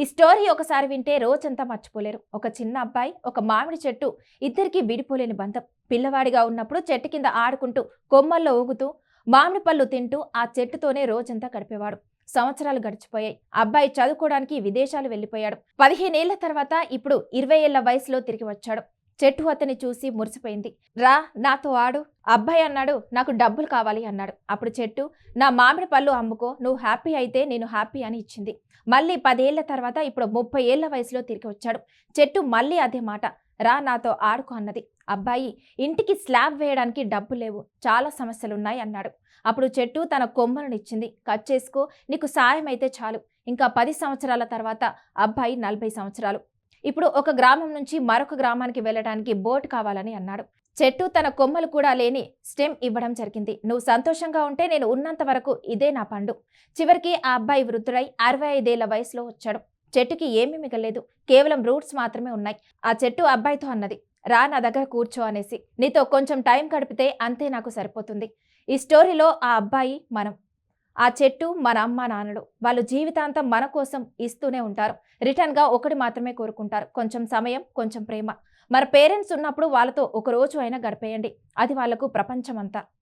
ఈ స్టోరీ ఒకసారి వింటే రోజంతా మర్చిపోలేరు. ఒక చిన్న అబ్బాయి ఒక మామిడి చెట్టు ఇద్దరికి విడిపోలేని బంధం. పిల్లవాడిగా ఉన్నప్పుడు చెట్టు కింద ఆడుకుంటూ కొమ్మల్లో ఊగుతూ మామిడి పళ్ళు తింటూ ఆ చెట్టుతోనే రోజంతా గడిపేవాడు. సంవత్సరాలు గడిచిపోయాయి. అబ్బాయి చదువుకోవడానికి విదేశాలు వెళ్ళిపోయాడు. పదిహేనేళ్ళ తర్వాత ఇప్పుడు ఇరవై ఏళ్ళ వయసులో తిరిగి వచ్చాడు. చెట్టు అతని చూసి మురిసిపోయింది. రా నాతో ఆడు. అబ్బాయి అన్నాడు నాకు డబ్బులు కావాలి అన్నాడు. అప్పుడు చెట్టు నా మామిడి పళ్ళు అమ్ముకో నువ్వు హ్యాపీ అయితే నేను హ్యాపీ అని ఇచ్చింది. మళ్ళీ పదేళ్ళ తర్వాత ఇప్పుడు ముప్పై ఏళ్ళ వయసులో తిరిగి వచ్చాడు. చెట్టు మళ్ళీ అదే మాట రా నాతో ఆడుకో అన్నది. అబ్బాయి ఇంటికి స్లాబ్ వేయడానికి డబ్బు లేవు. చాలా సమస్యలున్నాయి అన్నాడు. అప్పుడు చెట్టు తన కొమ్మలను ఇచ్చింది. కట్ చేసుకో నీకు సాయం అయితే చాలు. ఇంకా పది సంవత్సరాల తర్వాత అబ్బాయి నలభై సంవత్సరాలు. ఇప్పుడు ఒక గ్రామం నుంచి మరొక గ్రామానికి వెళ్ళడానికి బోట్ కావాలని అన్నాడు. చెట్టు తన కొమ్మలు కూడా లేని స్టెమ్ ఇవ్వడం జరిగింది. నువ్వు సంతోషంగా ఉంటే నేను ఉన్నంత వరకు ఇదే నా పండు. చివరికి ఆ అబ్బాయి వృద్ధుడై అరవై ఐదేళ్ళ వయసులో వచ్చాడు. చెట్టుకి ఏమీ మిగలేదు. కేవలం రూట్స్ మాత్రమే ఉన్నాయి. ఆ చెట్టు అబ్బాయితో అన్నది. రా నా దగ్గర కూర్చో అనేసి. నీతో కొంచెం టైం గడిపితే అంతే నాకు సరిపోతుంది. ఈ స్టోరీలో ఆ అబ్బాయి మనం. ఆ చెట్టు మన అమ్మ నాన్నలు. వాళ్ళు జీవితాంతం మన కోసం ఇస్తూనే ఉంటారు. రిటర్న్గా ఒకటి మాత్రమే కోరుకుంటారు. కొంచెం సమయం కొంచెం ప్రేమ. మన పేరెంట్స్ ఉన్నప్పుడు వాళ్ళతో ఒక రోజు అయినా గడిపేయండి. అది వాళ్ళకు ప్రపంచమంతా.